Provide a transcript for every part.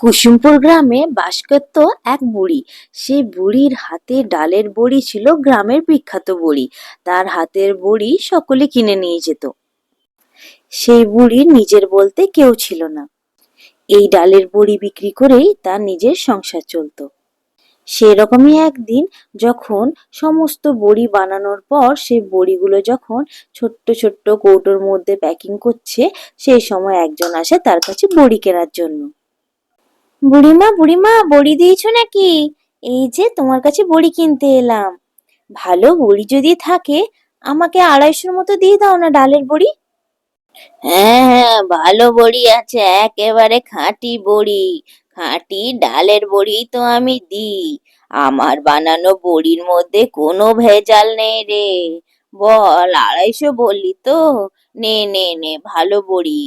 কুসুমপুর গ্রামে বাস করত এক বুড়ি। সেই বুড়ির হাতে ডালের বড়ি ছিল গ্রামের বিখ্যাত বড়ি। তার হাতের বড়ি সকলে কিনে নিয়ে যেত। সেই বুড়ির নিজের বলতে কেউ ছিল না। এই ডালের বড়ি বিক্রি করেই তার নিজের সংসার চলতো। সেরকমই একদিন যখন সমস্ত বড়ি বানানোর পর সেই বড়িগুলো যখন ছোট্ট ছোট্ট কৌটোর মধ্যে প্যাকিং করছে, সেই সময় একজন আসে তার কাছে বড়ি কেনার জন্য। বুড়িমা বুড়িমা, বড়ি দিয়েছ নাকি? এই যে তোমার কাছে বড়ি কিনতে এলাম। ভালো বড়ি যদি থাকে, আমাকে আড়াইশোর মতো দিয়ে দাও না ডালের বড়ি। হ্যাঁ হ্যাঁ ভালো বড়ি আছে, একেবারে খাঁটি বড়ি। খাঁটি ডালের বড়ি তো আমি দিই। আমার বানানো বড়ির মধ্যে কোনো ভেজাল নেই রে। বল, আড়াইশো বললি তো? নে নে নে, ভালো বড়ি।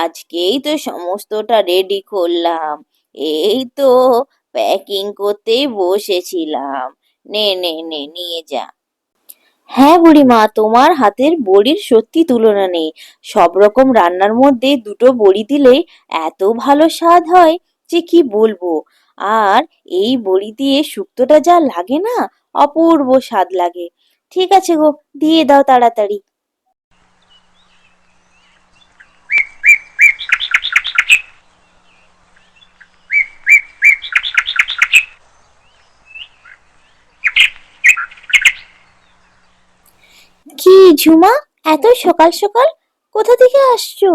আজকেই তো সমস্তটা রেডি করলাম। এই তো প্যাকিং করতে বসেছিলাম। নে নে নে, নিয়ে যা। হ্যাঁ বুড়িমা, তোমার হাতের বড়ির সত্যি তুলনা নেই। সব রকম রান্নার মধ্যে দুটো বড়ি দিলে এত ভালো স্বাদ হয় যে কি বলব? আর এই বড়ি দিয়ে শুক্তোটা যা লাগে না, অপূর্ব স্বাদ লাগে। ঠিক আছে গো, দিয়ে দাও তাড়াতাড়ি। ঝুমা এত সকাল সকাল কোথা থেকে আসছো?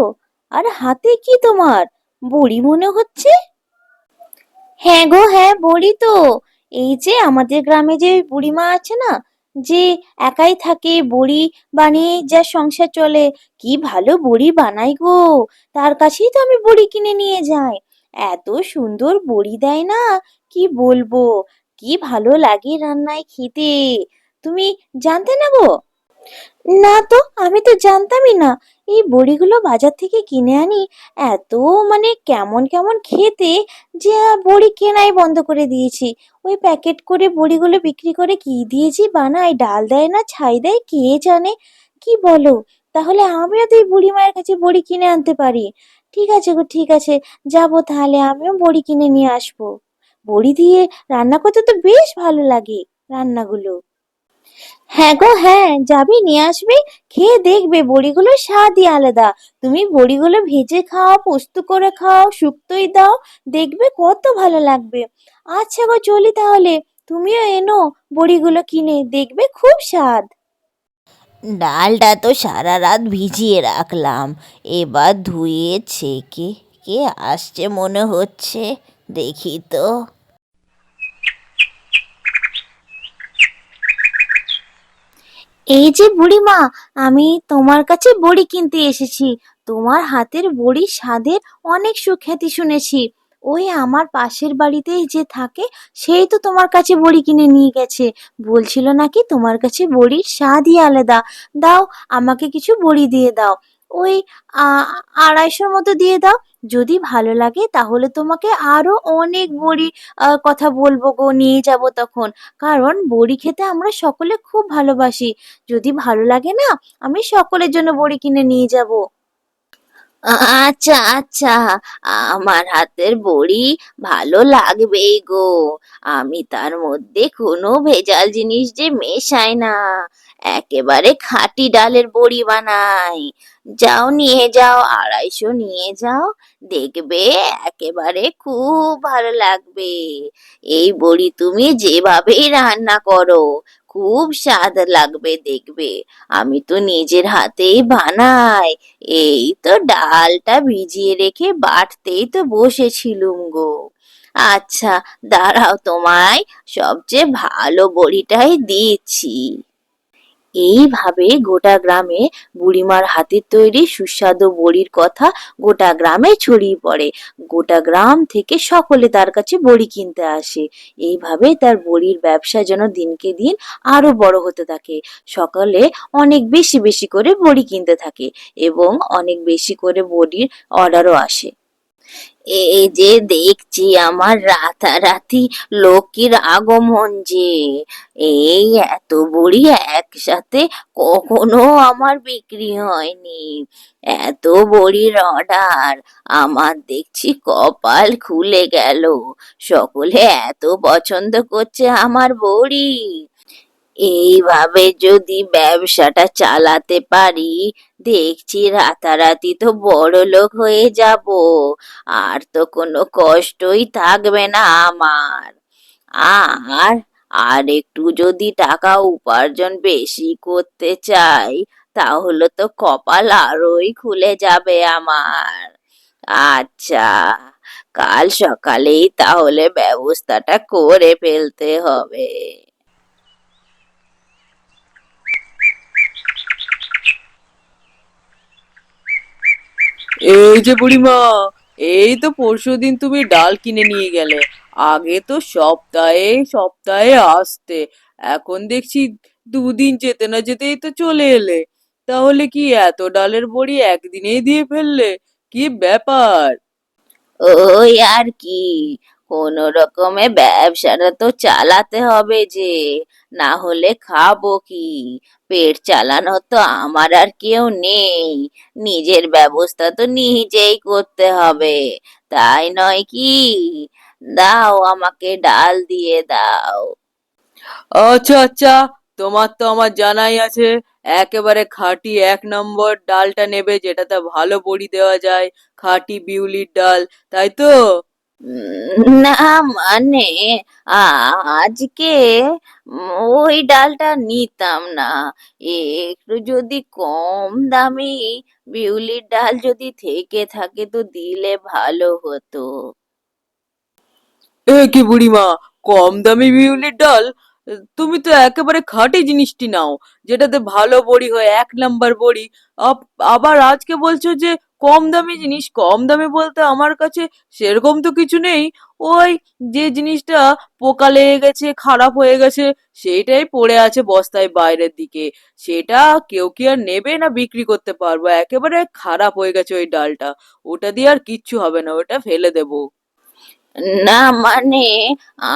আর হাতে কি তোমার? বড়ি মনে হচ্ছে। হ্যাঁ গো হ্যাঁ বড়ি তো। এই যে আমাদের গ্রামে যে বুড়িমা আছে না, যে একাই থাকে বড়ি বানিয়ে যা সংসার চলে, কি ভালো বড়ি বানাই গো। তার কাছেই তো আমি বড়ি কিনে নিয়ে যাই। এত সুন্দর বড়ি দেয় না, কি বলব? কি ভালো লাগে রান্নায় খেতে। তুমি জানতে না গো? না তো, আমি তো জানতামই না। এই বড়িগুলো বাজার থেকে কিনে আনি এত মানে কেমন কেমন খেতে যে বড়ি কেনাই বন্ধ করে দিয়েছি। ওই প্যাকেট করে বড়িগুলো বিক্রি করে কি দিয়েছি বানায়, ডাল দেয় না, ছাই দেয়, কে জানে? কি বলো? তাহলে আমিও তো এই বুড়ি মায়ের কাছে বড়ি কিনে আনতে পারি। ঠিক আছে গো, ঠিক আছে, যাব তাহলে, আমিও বড়ি কিনে নিয়ে আসব। বড়ি দিয়ে রান্না করতে তো বেশ ভালো লাগে রান্নাগুলো। হ্যাঁ গো হ্যাঁ যাবি, নিয়ে আসবি। খেয়ে দেখবে বড়িগুলোর স্বাদই আলাদা। তুমি বড়িগুলো ভেজে খাও, পোস্ত করে খাও, শুক্তোই দাও, দেখবে কত ভালো লাগবে। আচ্ছা গো, চলি তাহলে। তুমিও এনো বড়িগুলো কিনে, দেখবে খুব স্বাদ। ডালটা তো সারা রাত ভিজিয়ে রাখলাম। এবার ধুয়ে ছেঁকে, কে আসছে মনে হচ্ছে? দেখি তো। এই যে বুড়িমা, আমি তোমার কাছে বড়ি কিনতে এসেছি। তোমার হাতের বড়ি স্বাদের অনেক সুখ্যাতি শুনেছি। ওই আমার পাশের বাড়িতেই যে থাকে, সেই তো তোমার কাছে বড়ি কিনে নিয়ে গেছে। বলছিল নাকি তোমার কাছে বড়ির স্বাদই আলাদা। দাও, আমাকে কিছু বড়ি দিয়ে দাও। ওই আড়াইশোর মতো দিয়ে দাও। যদি ভালো লাগে তাহলে তোমাকে আরও অনেক বড়ি কথা বলব গো, নিয়ে যাব তখন। কারণ বড়ি খেতে আমরা সকলে খুব ভালোবাসি। যদি ভালো লাগে না, আমি সকলের জন্য বড়ি কিনে নিয়ে যাব। আচ্ছা আচ্ছা আমার হাতের বড়ি ভালো লাগবেই গো। আমি তার মধ্যে কোনো ভেজাল জিনিস যে মেশাই না। একেবারে খাঁটি ডালের বড়ি বানাই। যাও নিয়ে যাও, আড়াইশো নিয়ে যাও। দেখবে একেবারে খুব ভালো লাগবে। এই বড়ি তুমি যেভাবেই রান্না করো, খুব স্বাদ লাগবে দেখবে। আমি তো নিজের হাতেই বানাই। এই তো ডালটা ভিজিয়ে রেখে বাটতেই তো বসেছিলুম গো। আচ্ছা দাঁড়াও তোমায় সবচেয়ে ভালো বড়িটাই দিচ্ছি। এইভাবে গোটা গ্রামে বুড়িমার হাতের তৈরি সুস্বাদু বড়ির কথা গোটা গ্রামে ছড়িয়ে পড়ে। গোটা গ্রাম থেকে সকলে তার কাছে বড়ি কিনতে আসে। এইভাবে তার বড়ির ব্যবসা যেন দিনকে দিন আরও বড় হতে থাকে। সকলে অনেক বেশি বেশি করে বড়ি কিনতে থাকে এবং অনেক বেশি করে বড়ির অর্ডারও আসে। এই যে দেখছি আমার রাতারাতি লক্ষ্মীর আগমন যে, এই এত বুড়ি একসাথে কখনো আমার বিক্রি হয়নি। এত বড়ির অর্ডার আমার দেখছি কপাল খুলে গেল। সকলে এত পছন্দ করছে আমার বড়ি। এইভাবে যদি ব্যবসাটা চালাতে পারি, দেখছি রাতারাতি তো বড় লোক হয়ে যাব। আর তো কোনো কষ্টই থাকবে না আমার। আর আর একটু যদি টাকা উপার্জন বেশি করতে চাই, তাহলে তো কপাল আরোই খুলে যাবে আমার। আচ্ছা কাল সকালেই তাহলে ব্যবস্থাটা করে ফেলতে হবে। এই যে বুড়িমা, এই তো পরশু দিন তুমি ডাল কিনে নিয়ে গেলে। আগে তো সপ্তাহে সপ্তাহে আসতে। এখন দেখছি দুদিন যেতে না যেতেই তো চলে এলে। তাহলে কি এত ডালের বড়ি একদিনেই দিয়ে ফেললে? কি ব্যাপার? ওই আর কি। কোনো রকমে ব্যবসাটা তো চালাতে হবে যে, না হলে খাব কি? পেট চালানো তো আমার আর কেউ নেই। নিজের ব্যবস্থা তো নিজেই করতে হবে। তাই নয় কি? দাও আমাকে ডাল দিয়ে দাও। আচ্ছা আচ্ছা তোমার তো আমার জানাই আছে। একেবারে খাঁটি এক নম্বর ডালটা নেবে, যেটাতে ভালো বড়ি দেওয়া যায়। খাঁটি বিউলির ডাল, তাই তো? না মানে আজকে ওই ডালটা নিতাম না। একটু যদি কম দামি বিউলির ডাল যদি থেকে থাকে তো দিলে ভালো হতো। এ কি বুড়িমা, কম দামি বিউলির ডাল? তুমি তো একেবারে খাঁটি জিনিসটি নাও, যেটাতে ভালো বড়ি হয়, এক নাম্বার বড়ি। আবার আজকে বলছো যে কম দামি জিনিস, কম দামে বলতে আমার কাছে সেরকম তো কিছু নেই। ওই যে জিনিসটা পোকা লেগে গেছে, খারাপ হয়ে গেছে, সেইটাই পড়ে আছে বস্তায় বাইরের দিকে। সেটা কেউ কি আর নেবে না বিক্রি করতে পারব? একেবারে খারাপ হয়ে গেছে ওই ডালটা। ওটা দিয়ে আর কিচ্ছু হবে না, ওটা ফেলে দেবো। না মানে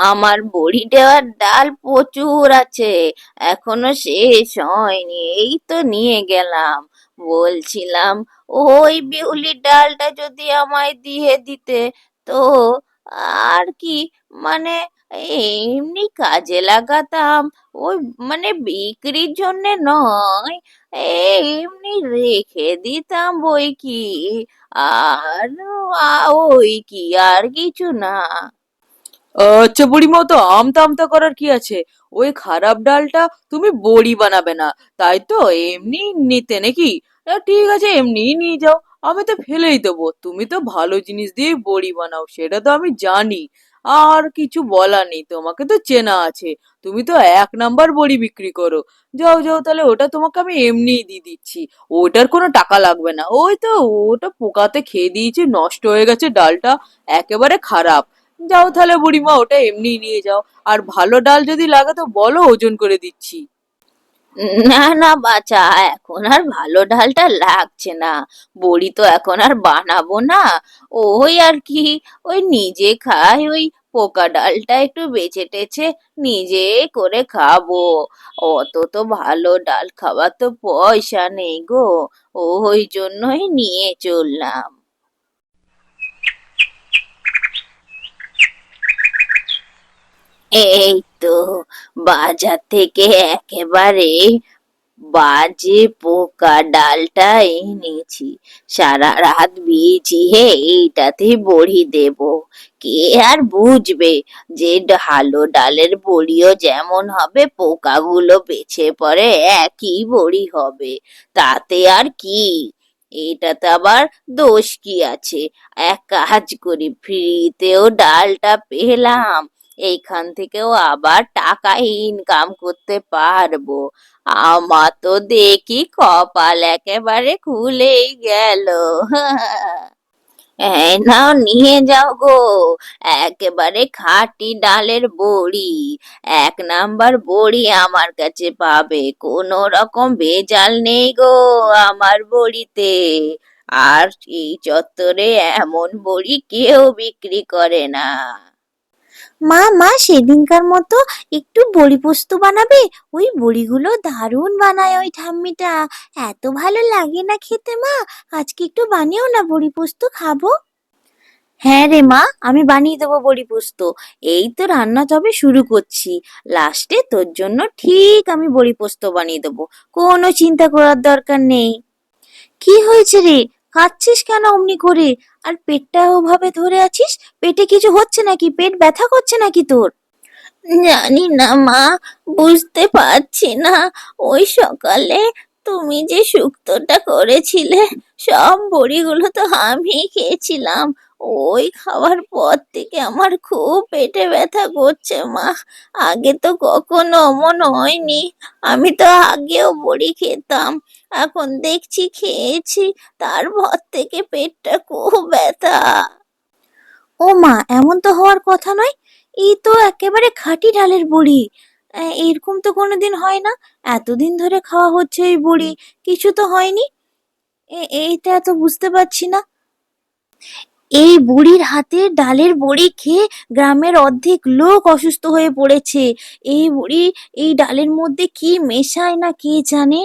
আমার বড়ি দেওয়ার ডাল প্রচুর আছে, এখনও শেষ হয়নি, এই তো নিয়ে গেলাম। বলছিলাম, ওই বিউলির ডালটা যদি আমায় দিয়ে দিতে, তো আর কি? মানে এমনি কাজে লাগাতাম। ওই মানে বিক্রির জন্যে নয়, এমনি রেখে দিতাম বই কি? আর ওই কি? আর কিছু না। আচ্ছা বুড়িমা, তো আমতা আমতা করার কি আছে? ওই খারাপ ডালটা তুমি বড়ি বানাবে না, তাই তো এমনি নিতে নাকি? ঠিক আছে এমনিই নিয়ে যাও। আমি তো ফেলেই দেবো। তুমি তো ভালো জিনিস দিয়ে বড়ি বানাও, সেটা তো আমি জানি। আর কিছু বলার নেই, তোমাকে তো চেনা আছে। তুমি তো এক নাম্বার বড়ি বিক্রি করো। যাও যাও, তাহলে ওটা তোমাকে আমি এমনিই দিয়ে দিচ্ছি। ওটার কোনো টাকা লাগবে না। ওই তো, ওটা পোকাতে খেয়ে দিয়েছে, নষ্ট হয়ে গেছে, ডালটা একেবারে খারাপ। যাও তাহলে বুড়িমা, ওটা এমনি নিয়ে যাও। আর ভালো ডাল যদি লাগে তো বলো, ওজন করে দিচ্ছি। না না, বাছা, এখন আর ভালো ডালটা লাগছে না। বড়ি তো এখন আর বানাবো না। ওই আর কি, ওই নিজে খাই, ওই পোকা ডালটা একটু বেছে টেছে নিজে করে খাব। অত তো ভালো ডাল খাওয়ার তো পয়সা নেই গো, ওই জন্যই নিয়ে চললাম। এই তো বাজার থেকে একেবারে বাজে পোকা ডালটা এনেছি। সারা রাত ভিজিয়ে এইটাতে বড়ি দেব। কে আর বুঝবে যে ভালো ডালের বড়িও যেমন হবে, পোকাগুলো বেছে পড়ে একই বড়ি হবে। তাতে আর কি? এটাতে আবার দোষ কি আছে? এক কাজ করি, ফ্রিতেও ডালটা পেলাম। এইখান থেকেও আবার টাকা ইনকাম করতে পারব। আমার তো দেখি কপাল একেবারে খুলেই গেল। নাও, নিয়ে যাও গো। একেবারে খাঁটি ডালের বড়ি। এক নাম্বার বড়ি আমার কাছে পাবে। কোনো রকম ভেজাল নেই গো আমার বড়িতে। আর এই চত্বরে এমন বড়ি কেউ বিক্রি করে না। মা মা, সেদিনকার মতো একটু বড়ি পোস্ত বানাবে? ওই বড়িগুলো দারুণ বানায় ওই ঠাম্মিটা। এত ভালো লাগে না খেতে, মা। আজকে একটু বানিয়েও না বড়ি পোস্ত খাব? হ্যাঁ রে মা, আমি বানিয়ে দেবো বড়ি পোস্ত এই তো রান্না তবে শুরু করছি। লাস্টে তোর জন্য ঠিক আমি বড়ি পোস্ত বানিয়ে দেবো। কোনো চিন্তা করার দরকার নেই। কি হয়েছে রে? কাঁদছিস কেন অমনি করে? আর পেটটা ওভাবে ধরে আছিস? পেটে কিছু হচ্ছে নাকি? পেট ব্যথা করছে নাকি তোর? জানি না, মা, বুঝতে পারছি না। ওই সকালে তুমি যে শুক্তটা করেছিলে, সব বড়িগুলো তো আমি খেয়েছিলাম। ওই খাওয়ার পর থেকে আমার খুব পেটে ব্যথা করছে, মা। আগে তো কখনো অমন হয়নি। আমি তো আগেও বড়ি খেতাম, এখন দেখছি খেয়েছি, তারপর থেকে পেটটা খুব ব্যথা। ও মা, এমন তো হওয়ার কথা নয়। এই তো একেবারে খাঁটি ডালের বড়ি। এরকম তো কোনোদিন হয় না। এতদিন ধরে খাওয়া হচ্ছে এই বড়ি। কিছু তো হয়নি। এ- এইটা তো বুঝতে পারছি না। এই বুড়ির হাতে ডালের বড়ি খেয়ে গ্রামের অর্ধেক লোক অসুস্থ হয়ে পড়েছে। এই বুড়ি এই ডালের মধ্যে কি মেশায় না কে জানে?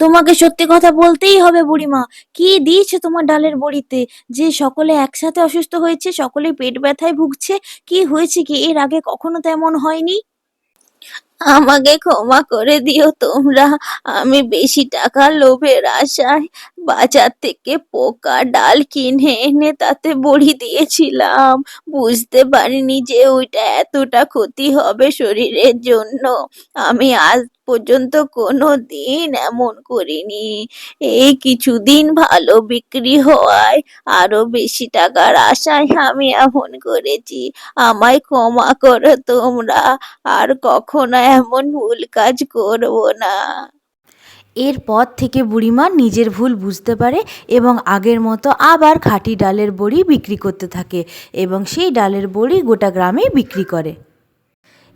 তোমাকে সত্যি কথা বলতেই হবে বুড়িমা। কি দিয়েছে তোমার ডালের বড়িতে? যে সকলে একসাথে অসুস্থ হয়েছে সকলে পেট ব্যথায় ভুগছে, কি হয়েছে কি? এর আগে কখনো তেমন হয়নি? আমাকে ক্ষমা করে দিও তোমরা। আমি বেশি টাকা লোভের আশায় বাজার থেকে পোকা, ডাল কিনে এনে তাতে বড়ি দিয়েছিলাম। বুঝতে পারিনি যে ওইটা এতটা ক্ষতি হবে শরীরের জন্য। আমি আজ পর্যন্ত কোনো দিন এমন করিনি। এই কিছুদিন ভালো বিক্রি হওয়ায় আরও বেশি টাকার আশায় আমি এমন করেছি। আমায় ক্ষমা করো তোমরা, আর কখনো এমন ভুল কাজ করব না। এরপর থেকে বুড়িমা নিজের ভুল বুঝতে পারে এবং আগের মতো আবার খাঁটি ডালের বড়ি বিক্রি করতে থাকে এবং সেই ডালের বড়ি গোটা গ্রামে বিক্রি করে।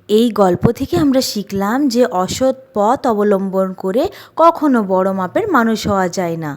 এই গল্প থেকে আমরা শিখলাম যে অসৎ পথ অবলম্বন করে কখনো বড় মাপের মানুষ হওয়া যায় না।